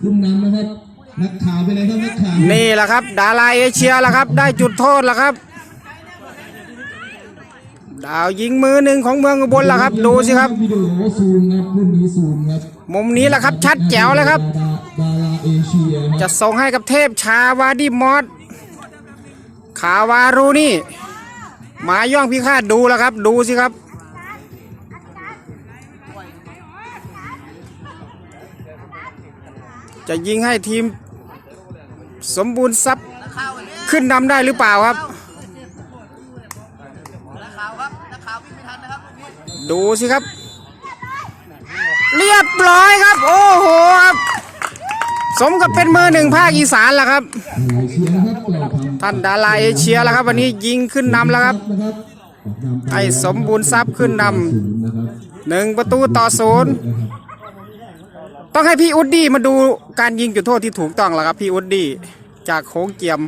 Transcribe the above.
ขึ้นนำนะครับ นักข่าวไปเลยครับนักข่าวนี่แหละครับ ดาราเอเชียละครับ ได้จุดโทษแล้วครับ ดาวยิงมือหนึ่งของเมืองอุบลละครับ ดูสิครับวิดีโอซูมครับรุ่นนี้ซูมครับมุมนี้แหละครับ ชัดแจ๋วเลยครับ ดาราดาราเอเชียครับจะส่งให้กับเทพชาวาดิมอสขาวารูนี่หมาย่องพิฆาตดูแล้วครับ ดูสิครับ จะยิงให้ทีมสมบูรณ์ทรัพย์ขึ้นนำได้หรือเปล่าครับ ดูสิครับ เรียบร้อยครับ โอ้โหครับสมกับเป็นมือหนึ่งภาคอีสานแล้วครับ ท่านดาราเอเชียแล้วครับ วันนี้ยิงขึ้นนำแล้วครับไอ้สมบูรณ์ทรัพย์ขึ้นนำหนึ่งประตูต่อศูนย์ ต้องให้พี่อุดดี้มาดูการยิงจุดโทษที่ถูกต้องแล้วครับ พี่อุดดี้จากโค้งเกียม